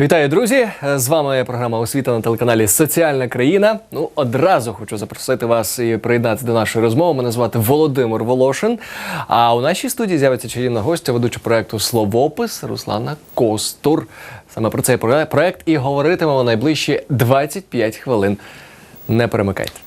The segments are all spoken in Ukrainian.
Вітаю, друзі! З вами програма Освіта на телеканалі Соціальна країна. Ну, одразу хочу запросити вас і приєднатися до нашої розмови. Мене звати Володимир Волошин. А у нашій студії з'явиться чарівна гостя, ведуча проекту Словопис Руслана Костур. Саме про цей проект і говоритимемо найближчі 25 хвилин. Не перемикайте.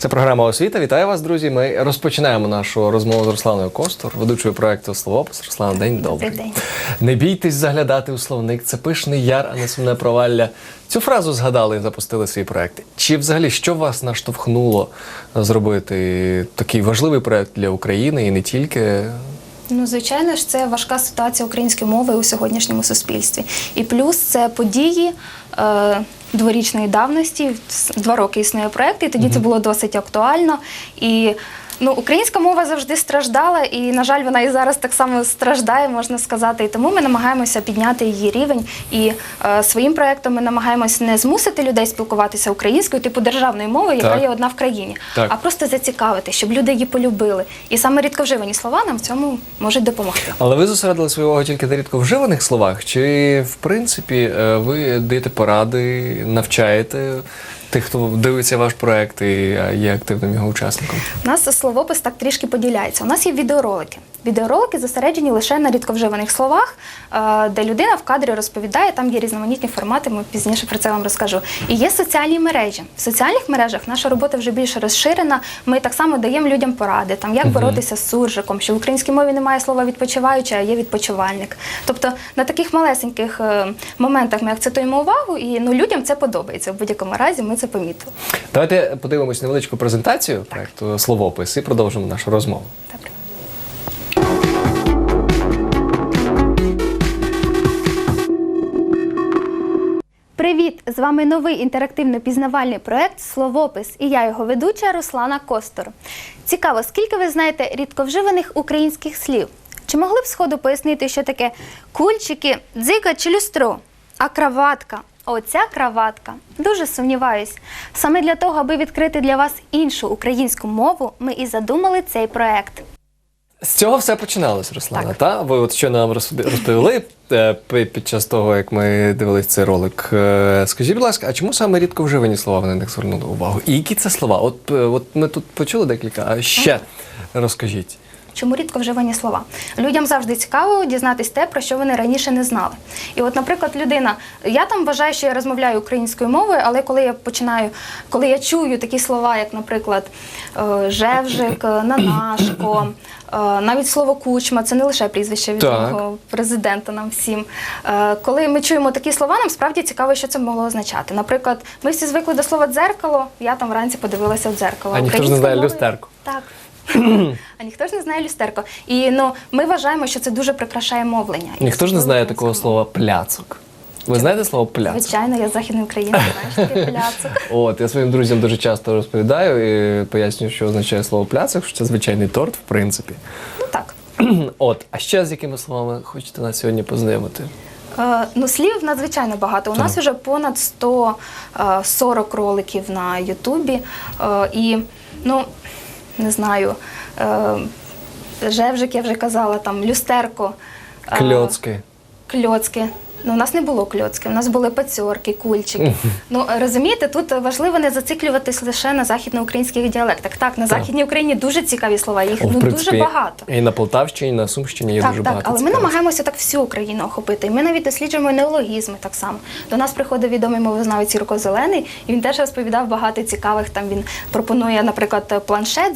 Це програма освіта. Вітаю вас, друзі. Ми розпочинаємо нашу розмову з Русланою Костур, ведучою проекту Словопис. Руслана, день добрий. день. Не бійтесь заглядати у словник. Це пишний яр, а не сумне провалля. Цю фразу згадали і запустили свій проект. Чи взагалі що вас наштовхнуло зробити такий важливий проект для України і не тільки? Ну, звичайно ж, це важка ситуація української мови у сьогоднішньому суспільстві. І плюс це події е, дворічної давності. Два роки існує проект, і тоді це було досить актуально. І ну, українська мова завжди страждала, і, на жаль, вона і зараз так само страждає, можна сказати. І тому ми намагаємося підняти її рівень. І е, своїм проектом ми намагаємось не змусити людей спілкуватися українською, типу державною мовою, яка Так. є одна в країні, Так. а просто зацікавити, щоб люди її полюбили. І саме рідковживані слова нам в цьому можуть допомогти. Але ви зосередили свою увагу тільки на рідко вживаних словах? Чи в принципі е, ви даєте поради, навчаєте тих, хто дивиться ваш проект і е, є активним його учасником? У нас словопис так трішки поділяється. У нас є відеоролики. Відеоролики зосереджені лише на рідковживаних словах, е, де людина в кадрі розповідає, там є різноманітні формати, ми пізніше про це вам розкажу. І є соціальні мережі. В соціальних мережах наша робота вже більше розширена. Ми так само даємо людям поради, там як боротися з суржиком, що в українській мові немає слова відпочиваючий, а є відпочивальник. Тобто на таких малесеньких е, моментах ми акцентуємо увагу, і ну, людям це подобається. В будь-якому разі ми це помітили. Давайте подивимось невеличку презентацію проекту Словопис і продовжимо нашу розмову. Добре. Привіт! З вами новий інтерактивно-пізнавальний проект Словопис і я його ведуча Руслана Костор. Цікаво, скільки ви знаєте рідковживаних українських слів? Чи могли б сходу пояснити, що таке кульчики, дзига чи люстро? А краватка? Оця краватка. Дуже сумніваюсь. Саме для того, аби відкрити для вас іншу українську мову, ми і задумали цей проект. З цього все починалось, Руслана. Так. Та ви от що нам розповіли е, під час того, як ми дивились цей ролик. Е, Скажіть, будь ласка, а чому саме рідко вживані слова вони них звернули увагу? І які це слова? От, е, от ми тут почули декілька, а ще розкажіть. Чому рідко вживані слова? Людям завжди цікаво дізнатись те, про що вони раніше не знали. І от, наприклад, людина, я там вважаю, що я розмовляю українською мовою, але коли я починаю, коли я чую такі слова, як, наприклад, е, жевжик, е, нанашко, е, навіть слово кучма, це не лише прізвище відомого президента нам всім. Коли ми чуємо такі слова, нам справді цікаво, що це могло означати. Наприклад, ми всі звикли до слова дзеркало, я там вранці подивилася в дзеркало. А ніхто ж не знає люстерку. Так. А ніхто ж не знає люстерко. І ну, ми вважаємо, що це дуже прикрашає мовлення. Ніхто ж не знає такого слова пляцок. Ви знаєте слово пляцок? Звичайно, я з Західної України, таке пляцок. От, я своїм друзям дуже часто розповідаю і пояснюю, що означає слово пляцок, що це звичайний торт, в принципі. Ну так. От, а ще з якими словами хочете нас сьогодні познайомити? Е, ну, слів надзвичайно багато. У нас вже понад 140 роликів на Ютубі. Е, і, ну, не знаю, е, жевжик, я вже казала, там, люстерко. е, Кльоцки. Кльоцки. Ну, у нас не було кльоцки, у нас були пацьорки, кульчики. ну розумієте, тут важливо не зациклюватись лише на західноукраїнських діалектах. Так, на західній Україні дуже цікаві слова, їх ну принципі, дуже багато. І на Полтавщині, і на Сумщині є Так, дуже так, багато. але ми намагаємося так всю Україну охопити. І ми навіть досліджуємо неологізми так само. До нас приходив відомий мовознавець Юрко Зелений, і він теж розповідав багато цікавих. Там він пропонує, наприклад, планшет.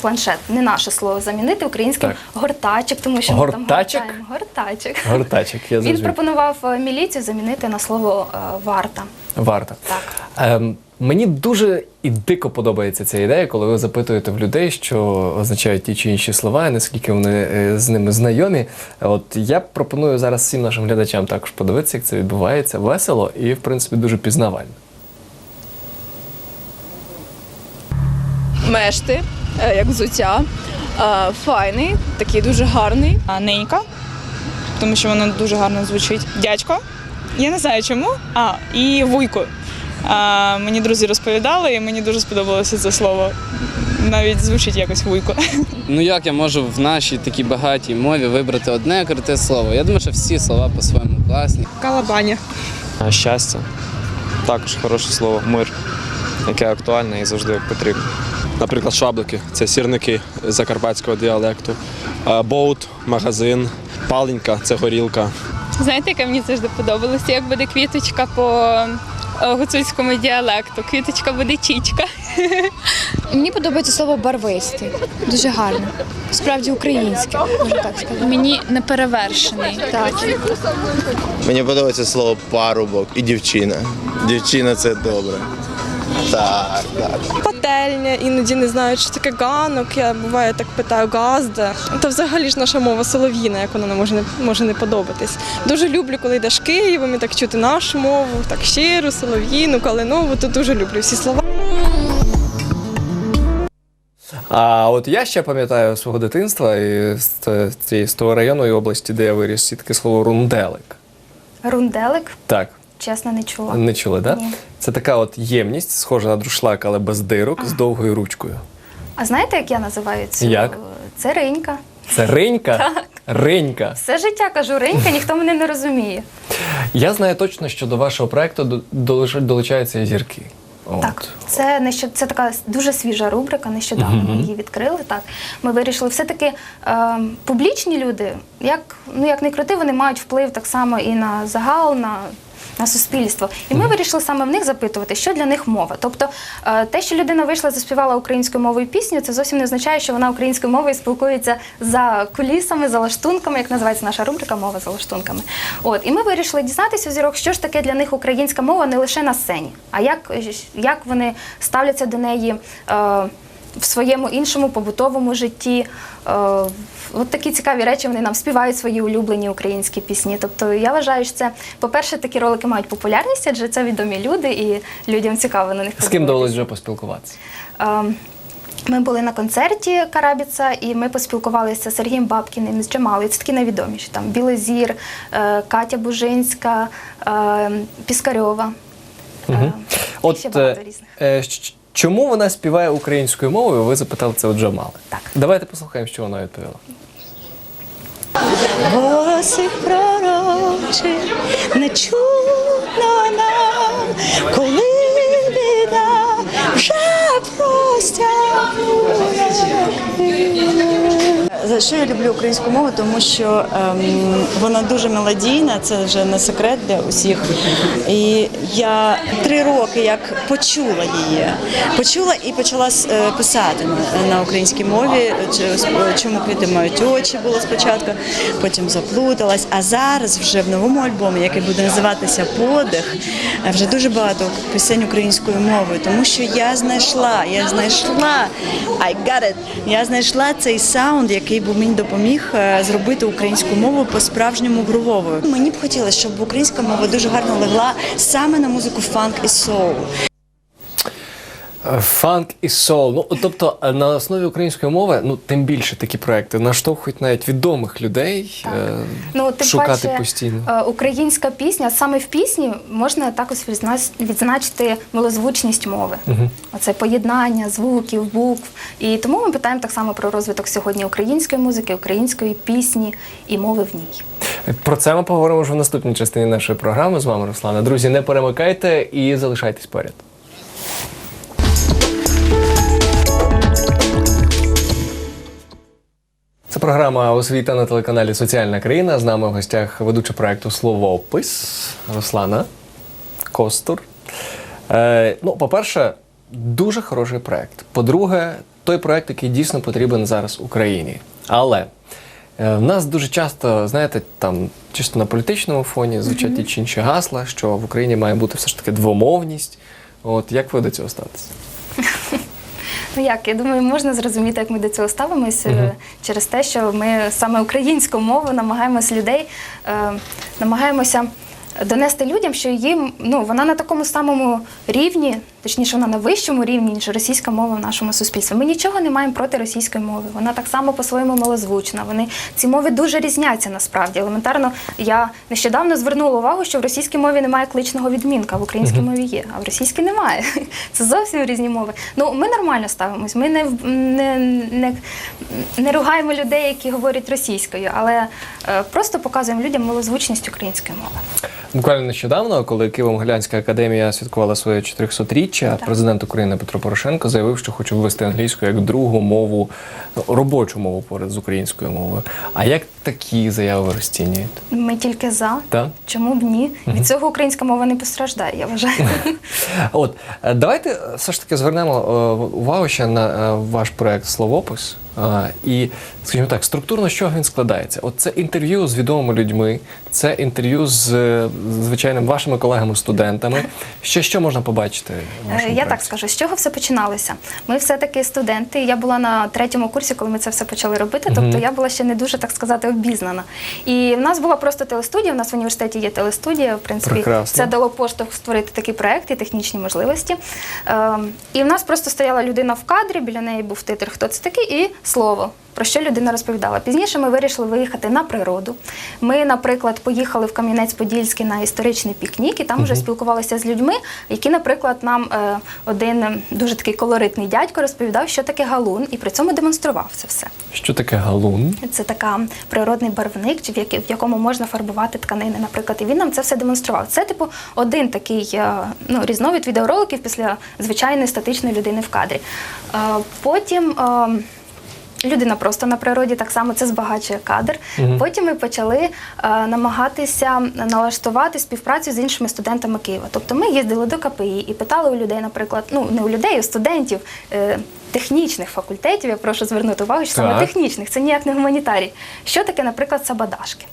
Планшет, не наше слово замінити українським Так. гортачик, тому що ми Гортачик? там гортаємо. Гортачик. Гортачик, я Він зрозумів. пропонував е, міліцію замінити на слово е, варта. Варто. Так. Ем, мені дуже і дико подобається ця ідея, коли ви запитуєте в людей, що означають ті чи інші слова, і наскільки вони е, з ними знайомі. От я пропоную зараз всім нашим глядачам також подивитися, як це відбувається весело і, в принципі, дуже пізнавально. мешти, як взуття. Е, Файний, такий дуже гарний. А, Ненька, тому що воно дуже гарно звучить. Дядько. Я не знаю чому. А, і вуйко. А, мені друзі розповідали, і мені дуже сподобалося це слово. Навіть звучить якось вуйко. ну як я можу в нашій такій багатій мові вибрати одне круте слово? Я думаю, що всі слова по-своєму класні. Калабаня. А Щастя також хороше слово, мир, яке актуальне і завжди потрібно. Наприклад, шаблики це сірники закарпатського діалекту, Е, боут, магазин, паленька це горілка. Знаєте, яке мені завжди подобалося? Як буде квіточка по е, гуцульському діалекту? Квіточка буде чічка. Мені подобається слово барвистий. Дуже гарно. Справді українське, можна так сказати. Мені неперевершений. Так. Мені подобається слово парубок і дівчина. Дівчина це добре. Так, так. Пательня, іноді не знаю, що таке ганок. Я буває так питаю газда. Та взагалі ж наша мова солов'їна, як вона не може не може не подобатись. Дуже люблю, коли йдеш Києвом і так чути нашу мову, так щиру, солов'їну, калинову. То дуже люблю всі слова. А от я ще пам'ятаю свого дитинства і з того району і області, де я виріс, є таке слово рунделик. Рунделик, Так, чесно, не чула. не чули, так? Да? Ні. Це така от ємність, схожа на друшлак, але без дирок, з довгою ручкою. А знаєте, як я називаю цю? Як? Це ринька. Це ринька? Ринька. Все життя кажу ринька, ніхто мене не розуміє. Я знаю точно, що до вашого проекту долучаються і зірки. От. Так, це нещод... це така дуже свіжа рубрика. Нещодавно ми її відкрили. Так, ми вирішили все-таки е, публічні люди, як ну як не крути, вони мають вплив так само і на загал, на. На суспільство, і ми вирішили саме в них запитувати, що для них мова. Тобто, е, те, що людина вийшла, заспівала українською мовою пісню, це зовсім не означає, що вона українською мовою спілкується за кулісами, за лаштунками, як називається наша рубрика Мова за лаштунками. От і ми вирішили дізнатися зірок, що ж таке для них українська мова не лише на сцені, а як, як вони ставляться до неї. Е, в своєму іншому побутовому житті. От такі цікаві речі вони нам співають свої улюблені українські пісні. Тобто я вважаю, що це, по-перше, такі ролики мають популярність, адже це відомі люди, і людям цікаво на них З ким довелось вже поспілкуватися? Ем, Ми були на концерті Карабіца, і ми поспілкувалися з Сергієм Бабкіним, з Джамалою. Це такі найвідоміші. Там Білозір, е, Катя Бужинська, е, Піскарьова. Е, і ще багато різних. чому вона співає українською мовою? Ви запитали це у Джамали. Так. Давайте послухаємо, що вона відповіла. Голоси пророчі не чутно За що я люблю українську мову? Тому що ем, вона дуже мелодійна, це вже не секрет для усіх. І я три роки як почула її, почула і почала е, писати на, на українській мові. Чому квіти мають очі було спочатку, потім заплуталась. А зараз вже в новому альбомі, який буде називатися Подих, е, вже дуже багато пісень українською мовою, тому що я знайшла, я знайшла I got it, я знайшла цей саунд, який би мені допоміг е, зробити українську мову по-справжньому грувовою. Мені б хотілося, щоб українська мова дуже гарно легла саме на музику фанк і соул. Фанк і сол. Ну тобто е, на основі української мови, ну тим більше такі проекти наштовхують навіть відомих людей е, Ну, тим шукати паче, постійно. е, українська пісня, саме в пісні можна також відзна- відзначити милозвучність мови. Оце поєднання звуків, букв. І тому ми питаємо так само про розвиток сьогодні української музики, української пісні і мови в ній. Про це ми поговоримо вже в наступній частині нашої програми. З вами Руслана. Друзі, не перемикайте і залишайтесь поряд. Програма освіта на телеканалі Соціальна країна. З нами в гостях ведуча проекту Словопис Руслана Костур. Е, ну, по-перше, дуже хороший проект. По-друге, той проект, який дійсно потрібен зараз Україні. Але е, в нас дуже часто, знаєте, там чисто на політичному фоні звучать ті чи інші гасла, що в Україні має бути все ж таки двомовність. От як ви до цього ставитесь? Ну як, я думаю, можна зрозуміти, як ми до цього ставимося угу. через те, що ми саме українську мову намагаємось людей, е, намагаємося донести людям, що їм ну вона на такому самому рівні, точніше, вона на вищому рівні, ніж російська мова в нашому суспільстві. Ми нічого не маємо проти російської мови. Вона так само по-своєму малозвучна. Вони ці мови дуже різняться насправді. Елементарно, я нещодавно звернула увагу, що в російській мові немає кличного відмінка, в українській мові є, а в російській немає. Це зовсім різні мови. Ну ми нормально ставимось. Ми не, не, не, не ругаємо людей, які говорять російською, але просто показуємо людям малозвучність української мови. Буквально нещодавно, коли Києво-Могилянська академія святкувала своє 400-річчя, президент України Петро Порошенко заявив, що хоче ввести англійську як другу мову, робочу мову поряд з українською мовою. А як такі заяви ви розцінюєте? Ми тільки за. Так? Чому б ні? Від цього українська мова не постраждає, я вважаю. От е, давайте все ж таки звернемо е, увагу ще на е, ваш проект Словопис. І, скажімо так, структурно з чого він складається? От це інтерв'ю з відомими людьми, це інтерв'ю з е, звичайним вашими колегами-студентами. Ще що можна побачити? в Е, вашому Я так скажу, з чого все починалося. Ми все-таки студенти. Я була на третьому курсі, коли ми це все почали робити. Тобто я була ще не дуже так сказати обізнана. І в нас була просто телестудія. У нас в університеті є телестудія. В принципі, Прекрасно. це дало поштовх створити такий проект і технічні можливості. Ем, І в нас просто стояла людина в кадрі. Біля неї був титр, хто це такий, і слово. Про що людина розповідала? Пізніше ми вирішили виїхати на природу. Ми, наприклад, поїхали в Кам'янець-Подільський на історичний пікнік, і там вже спілкувалися з людьми, які, наприклад, нам е, один дуже такий колоритний дядько розповідав, що таке галун, і при цьому демонстрував це все. Що таке галун? Це така природний барвник, чи в, якому можна фарбувати тканини, наприклад. І він нам це все демонстрував. Це, типу, один такий е, ну, різновид відеороликів після звичайної статичної людини в кадрі. Е, Потім. Людина просто на природі так само це збагачує кадр. Потім ми почали е, намагатися налаштувати співпрацю з іншими студентами Києва. Тобто ми їздили до КПІ і питали у людей, наприклад, ну не у людей, у студентів е, технічних факультетів. Я прошу звернути увагу, що саме технічних, це ніяк не гуманітарій. Що таке, наприклад, сабадашки?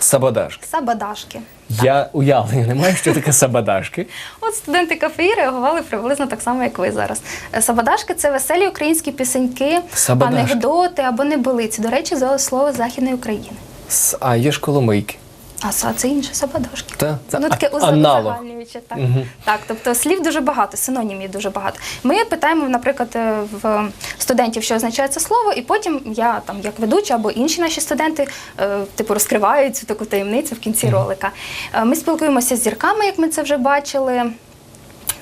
Сабадашки. Сабадашки. Я уявлення не маю, що таке сабадашки. От студенти КФІ реагували приблизно так само, як ви зараз. Е, Сабадашки це веселі українські пісеньки, Сабадашки. анекдоти або неболиці. До речі, за слово Західної України. С- А є ж коломийки. А са- це інше сабадошки. Та? Це Воно таке узагальнююче. Так. так, тобто слів дуже багато, синонімів дуже багато. Ми питаємо, наприклад, е, в студентів, що означає це слово, і потім я там, як ведуча або інші наші студенти, е, типу, розкривають цю таку таємницю в кінці ролика. Е, Ми спілкуємося з зірками, як ми це вже бачили.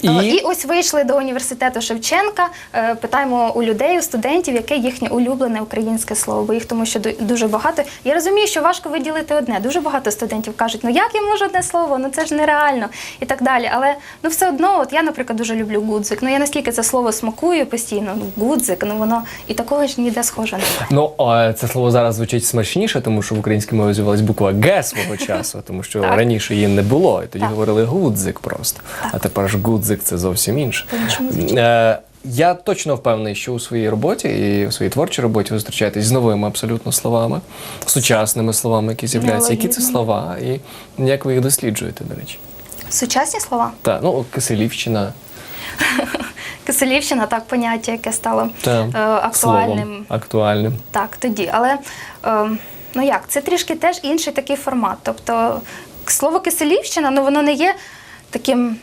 І? І ось вийшли до університету Шевченка. е, Питаємо у людей, у студентів, яке їхнє улюблене українське слово, бо їх тому що ду- дуже багато. Я розумію, що важко виділити одне. Дуже багато студентів кажуть, ну як я можу одне слово? Ну це ж нереально і так далі. Але ну все одно, от я, наприклад, дуже люблю гудзик. Ну я наскільки це слово смакую постійно. Ну гудзик, ну воно і такого ж ніде схоже немає. Ну, а це слово зараз звучить смачніше, тому що в українській мові з'явилась буква Г свого часу, тому що раніше її не було, і тоді Так. говорили гудзик просто. А тепер ж гудзик це зовсім інше. Е, я точно впевнений, що у своїй роботі і у своїй творчій роботі ви зустрічаєтесь з новими абсолютно словами, сучасними словами, які з'являються. Які це слова, і як ви їх досліджуєте, до речі? Сучасні слова. Так, ну, Киселівщина. Киселівщина, так поняття, яке стало Та, е, актуальним. Словом, актуальним. Так, тоді. Але е, ну як, це трішки теж інший такий формат. Тобто слово киселівщина, ну воно не є таким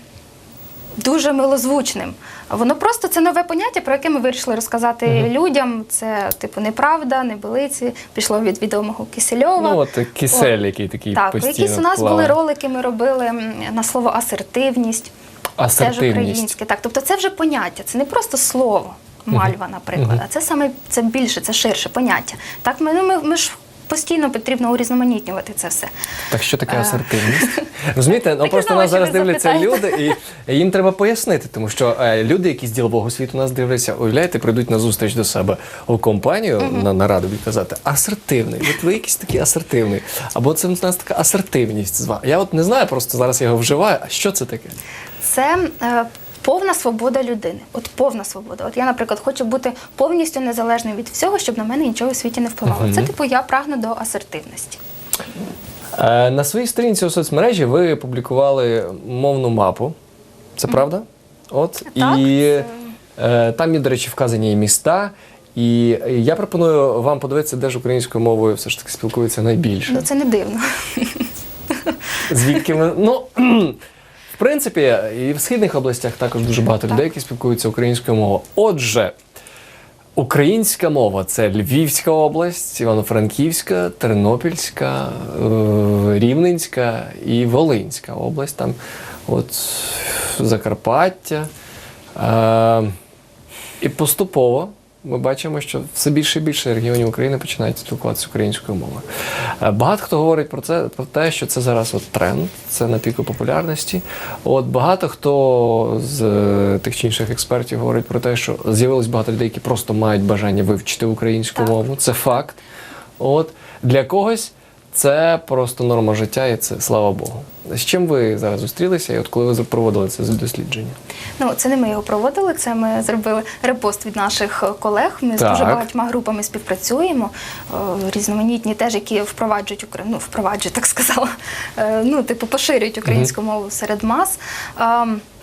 дуже милозвучним. Воно просто це нове поняття, про яке ми вирішили розказати людям. Це типу неправда, небилиці, пішло від відомого Кисельова. Ну, от кисель, який такий так, постійно якісь у нас плаває. були ролики, ми робили на слово асертивність. Асертивність. українське. Так, тобто це вже поняття, це не просто слово мальва, наприклад, а це саме це більше, це ширше поняття. Так, ми, ну, ми, ми ж постійно потрібно урізноманітнювати це все. Так що таке асертивність? Розумієте, ну просто нас зараз дивляться люди, і їм треба пояснити, тому що е, люди, які з ділового світу нас дивляться, уявляєте, прийдуть на зустріч до себе у компанію на нараду і казати асертивний. От ви якийсь такий асертивний. Або це в нас така асертивність з вами. Я от не знаю, просто зараз я його вживаю. А що це таке? Це е, повна свобода людини. От повна свобода. От я, наприклад, хочу бути повністю незалежною від всього, щоб на мене нічого у світі не впливало. Це типу я прагну до асертивності. Е, На своїй сторінці у соцмережі ви публікували мовну мапу. Це правда? От Так, і це- е, там є, до речі, вказані і міста. І я пропоную вам подивитися, де ж українською мовою все ж таки спілкуються найбільше. Ну це не дивно. Звідки ми. Ну, в принципі, і в східних областях також дуже багато людей, які спілкуються українською мовою. Отже, українська мова це Львівська область, Івано-Франківська, Тернопільська, е, Рівненська і Волинська область. Там от Закарпаття. Е, і поступово ми бачимо, що все більше і більше регіонів України починають спілкуватися українською мовою. Е, Багато хто говорить про це, про те, що це зараз от тренд, це на піку популярності. От багато хто з е, тих чи інших експертів говорить про те, що з'явилось багато людей, які просто мають бажання вивчити українську Так. мову. Це факт. От для когось це просто норма життя, і це слава Богу. З чим ви зараз зустрілися, і от коли ви проводили це дослідження? Ну, це не ми його проводили, це ми зробили репост від наших колег. Ми з дуже багатьма групами співпрацюємо, е, різноманітні теж, які впроваджують Україну, ну, впроваджують, так сказала. Е, Ну, типу, поширюють українську мову серед мас.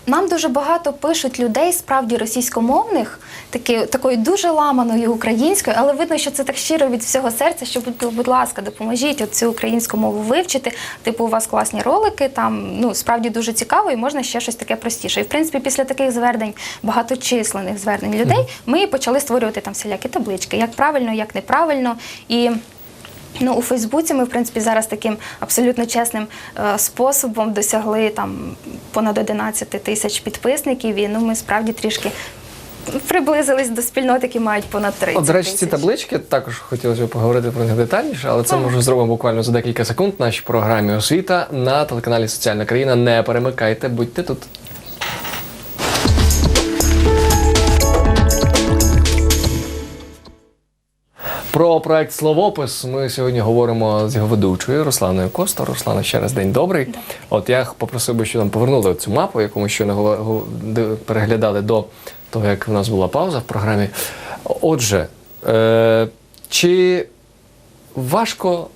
Нам дуже багато пишуть людей, справді російськомовних, такі, такою дуже ламаною українською, але видно, що це так щиро від всього серця, що, будь, будь ласка, допоможіть цю українську мову вивчити. Типу, у вас класні ролики, там ну справді дуже цікаво, і можна ще щось таке простіше. І в принципі, після таких звернень, багаточисленних звернень людей, ми почали створювати там всілякі таблички, як правильно, як неправильно. І Ну, у Фейсбуці ми, в принципі, зараз таким абсолютно чесним е, способом досягли там понад 11 тисяч підписників. І ну, ми справді трішки приблизились до спільнот, які мають понад 30 От, до речі, ці тисяч. таблички також хотілося б поговорити про них детальніше, але це може зробимо буквально за декілька секунд в нашій програмі освіта на телеканалі Соціальна країна. Не перемикайте, будьте тут. Про проект Словопис ми сьогодні говоримо з його ведучою Русланою Коста. Руслана, ще раз день добрий. От я попросив би, щоб нам повернули цю мапу, яку ми щойно переглядали до того, як в нас була пауза в програмі. Отже, е, чи важко,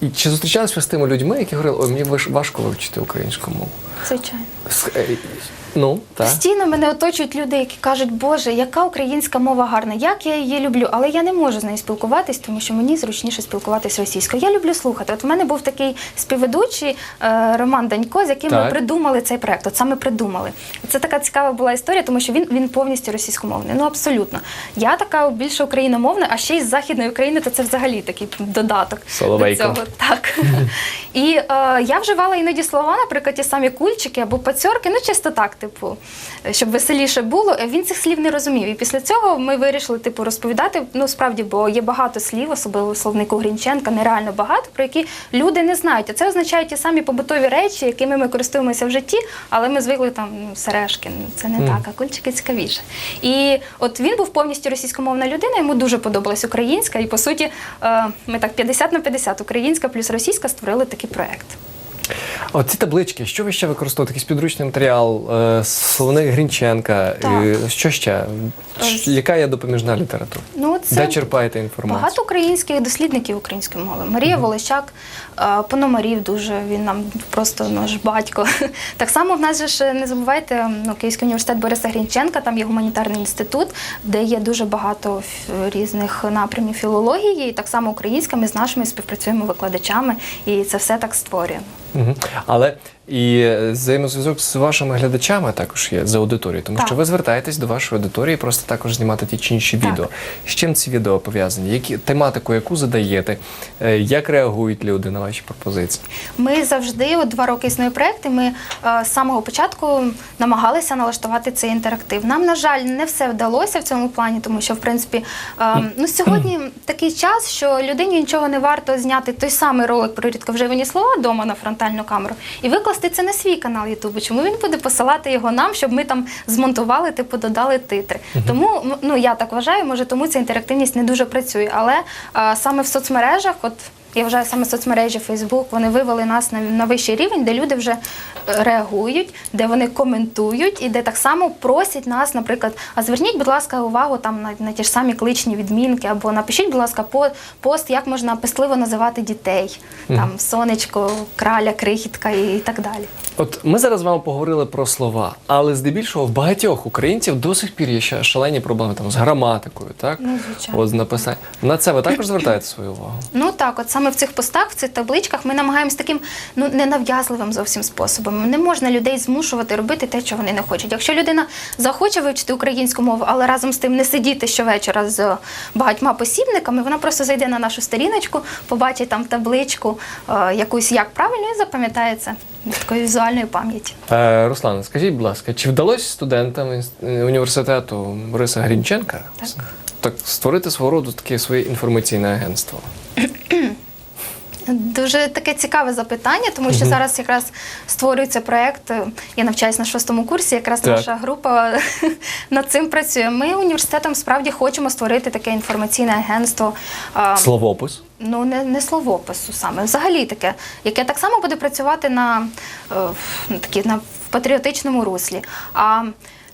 і чи зустрічалися з тими людьми, які говорили, ой, мені важ- важко вивчити українську мову? Звичайно. Ну, так. Постійно мене оточують люди, які кажуть, Боже, яка українська мова гарна, як я її люблю, але я не можу з нею спілкуватись, тому що мені зручніше спілкуватись російською. Я люблю слухати. От в мене був такий співведучий е, Роман Данько, з яким ми придумали цей проект. От саме придумали. Це така цікава була історія, тому що він, він повністю російськомовний. Ну абсолютно. Я така більше україномовна, а ще й з західної України, то це взагалі такий додаток Соловейко. до цього. Так. І е, я вживала іноді слова, наприклад, ті самі кульчики або пацьорки, ну чисто так, типу, щоб веселіше було. Е, Він цих слів не розумів. І після цього ми вирішили, типу, розповідати. Ну, справді, бо є багато слів, особливо словнику Грінченка, нереально багато, про які люди не знають. А це означає ті самі побутові речі, якими ми користуємося в житті, але ми звикли там ну, сережки. Ну, це не так, а кульчики цікавіше. І от він був повністю російськомовна людина, йому дуже подобалась українська. І по суті, е, ми так 50 на 50 українська плюс російська створили такий проект. От ці таблички, що ви ще використовуєте? Якийсь підручний матеріал, е, словник Грінченка, Так. е, що ще? Щ- Яка є допоміжна література? Ну, це Де черпаєте інформацію? Багато українських дослідників української мови. Марія Волощак, Пономарів дуже, він нам просто наш батько. Так само в нас ж не забувайте, ну, Київський університет Бориса Грінченка, там є гуманітарний інститут, де є дуже багато різних напрямів філології. І так само українська, ми з нашими співпрацюємо викладачами, і це все так створюємо. Угу. Але і е, взаємозв'язок з вашими глядачами також є з аудиторією, тому Так. що ви звертаєтесь до вашої аудиторії просто також знімати ті чи інші Так. відео. З чим ці відео пов'язані? Які тематику, яку задаєте? Е, Як реагують люди на ваші пропозиції? Ми завжди, от два роки існує проект, і ми е, з самого початку намагалися налаштувати цей інтерактив. Нам, на жаль, не все вдалося в цьому плані, тому що, в принципі, е, ну сьогодні такий час, що людині нічого не варто зняти той самий ролик про рідковживані слова вдома на фронтальну камеру і викласти це не свій канал Ютубу. Чому він буде посилати його нам, щоб ми там змонтували, типу, додали титри. Тому ну я так вважаю, може тому ця інтерактивність не дуже працює. Але а, саме в соцмережах, от я вважаю, саме соцмережі Facebook, вони вивели нас на, на вищий рівень, де люди вже е, реагують, де вони коментують і де так само просять нас, наприклад, а зверніть, будь ласка, увагу там на, на ті ж самі кличні відмінки, або напишіть, будь ласка, по, пост, як можна пестливо називати дітей, там сонечко, краля, крихітка і, і так далі. От ми зараз з вами поговорили про слова, але здебільшого в багатьох українців до сих пір є ще шалені проблеми там з граматикою, так? Ну, звичайно. От з написанням. На це ви також звертаєте свою увагу? Ну так, от саме саме в цих постах, в цих табличках, ми намагаємось таким ну ненав'язливим зовсім способом. Не можна людей змушувати робити те, що вони не хочуть. Якщо людина захоче вивчити українську мову, але разом з тим не сидіти щовечора з багатьма посібниками, вона просто зайде на нашу сторіночку, побачить там табличку е, якусь як правильно і запам'ятає це такою візуальною пам'яті. Е, Руслан, скажіть, будь ласка, чи вдалося студентам е, університету Бориса Грінченка Так. так створити свого роду таке своє інформаційне агентство? Дуже таке цікаве запитання, тому що зараз якраз створюється проєкт. е, Я навчаюсь на шостому курсі. Якраз Так. наша група над цим працює. Ми університетом справді хочемо створити таке інформаційне агентство. Словопис. Ну, не, не словопису саме, взагалі таке, яке так само буде працювати на, е, ну, такі, на патріотичному руслі. А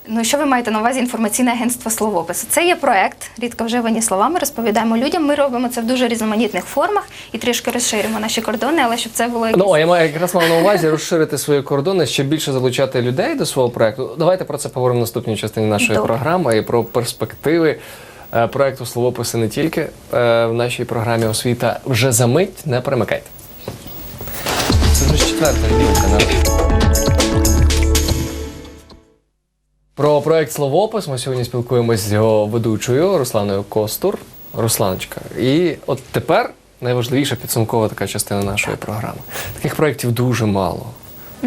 ну, що ви маєте на увазі інформаційне агентство словопису? Це є проект, рідко вживані слова. Ми розповідаємо людям. Ми робимо це в дуже різноманітних формах і трішки розширимо наші кордони, але щоб це було якесь... Ну, я маю якраз мав на увазі розширити свої кордони, ще більше залучати людей до свого проекту. Давайте про це поговоримо в наступній частині нашої Добре. програми і про перспективи е, проекту Словописи не тільки е, в нашій програмі освіта вже за мить. Не перемикайте. Це вже четверта відділка. Про проект Словопис ми сьогодні спілкуємося з його ведучою Русланою Костур. Русланочка. І от тепер найважливіша підсумкова така частина нашої програми. Таких проєктів дуже мало.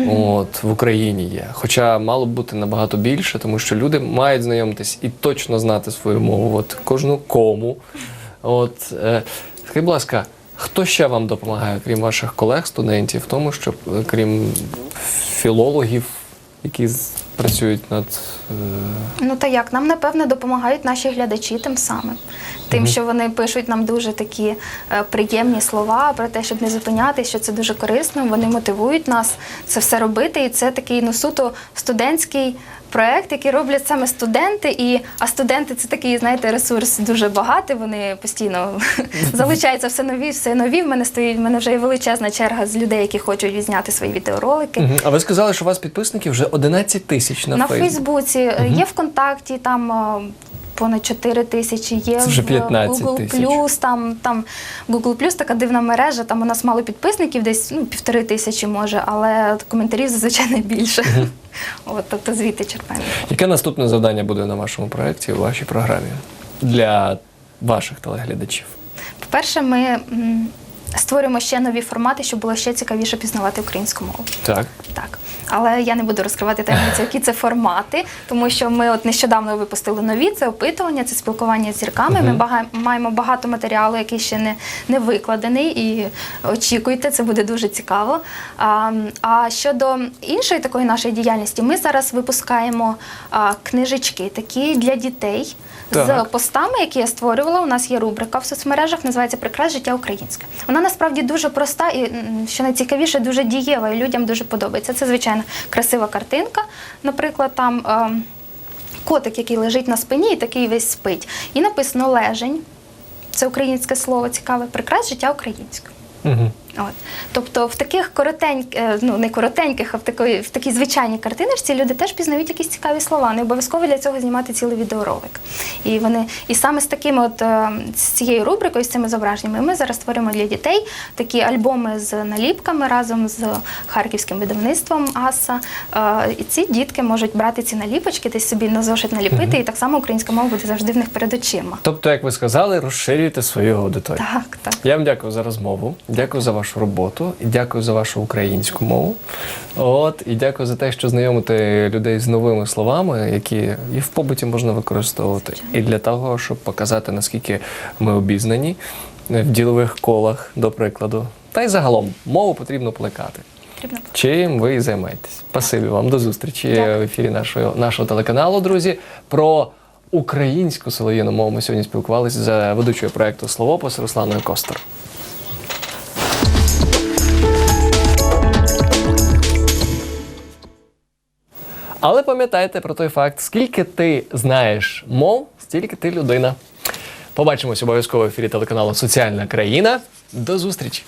От в Україні є. Хоча мало б бути набагато більше, тому що люди мають знайомитись і точно знати свою мову. От кожну кому. От е, скажіть, будь ласка, хто ще вам допомагає, крім ваших колег, студентів, в тому, щоб е, крім філологів, які працюють над е, Ну та як нам напевне допомагають наші глядачі тим самим. Тим, що вони пишуть нам дуже такі е, приємні слова про те, щоб не зупинятися, що це дуже корисно. Вони мотивують нас це все робити. І це такий ну суто студентський проект, який роблять саме студенти. І а студенти це такий, знаєте, ресурс дуже багатий. Вони постійно залучаються все нові, все нові. В мене стоїть в мене вже є величезна черга з людей, які хочуть відзняти свої відеоролики. А ви сказали, що у вас підписників вже 11 тисяч на, На Фейсбук. Фейсбуці е, є ВКонтакті, там е, понад 4 тисячі, є Це вже в 15 Google тисяч. Там, там Google Plus така дивна мережа, там у нас мало підписників, десь ну, півтори тисячі може, але коментарів зазвичай не більше. От, тобто звідти черпаємо. Яке наступне завдання буде на вашому проєкті, у вашій програмі для ваших телеглядачів? По-перше, ми створюємо ще нові формати, щоб було ще цікавіше пізнавати українську мову. Так. Так, але я не буду розкривати таємницю, які це формати, тому що ми от нещодавно випустили нові це опитування, це спілкування з зірками. Ми бага- маємо багато матеріалу, який ще не, не викладений, і очікуйте, це буде дуже цікаво. А, а щодо іншої такої нашої діяльності, ми зараз випускаємо а, книжечки такі для дітей. Так. З постами, які я створювала, у нас є рубрика в соцмережах, називається Прикрас життя українське. Вона насправді дуже проста і що найцікавіше, дуже дієва, і людям дуже подобається. Це звичайно красива картинка. Наприклад, там ем, котик, який лежить на спині, і такий весь спить. І написано лежень. Це українське слово цікаве. Прикрас життя українське. Угу. От. Тобто в таких коротеньких, ну не коротеньких, а в такій, в такій звичайній картиночці люди теж пізнають якісь цікаві слова. Не обов'язково для цього знімати цілий відеоролик. І вони, і саме з такими, от е, з цією рубрикою, з цими зображеннями, ми зараз створюємо для дітей такі альбоми з наліпками разом з харківським видавництвом АСА. Е, І ці дітки можуть брати ці наліпочки, десь собі на зошит наліпити, і так само українська мова буде завжди в них перед очима. Тобто, як ви сказали, розширюйте свою аудиторію. Так, так. Я вам дякую за розмову, дякую за вашу роботу і дякую за вашу українську мову. От і дякую за те, що знайомите людей з новими словами, які і в побуті можна використовувати, і для того, щоб показати наскільки ми обізнані в ділових колах, до прикладу. Та й загалом мову потрібно плекати. Чим ви і займаєтесь? Спасибі вам до зустрічі Дякую. в ефірі нашого, нашого телеканалу, друзі. Про українську солов'їну мову ми сьогодні спілкувалися з ведучою проекту Словопис Русланою Костер. Але пам'ятайте про той факт, скільки ти знаєш мов, стільки ти людина. Побачимось обов'язково в ефірі телеканалу Соціальна країна. До зустрічі!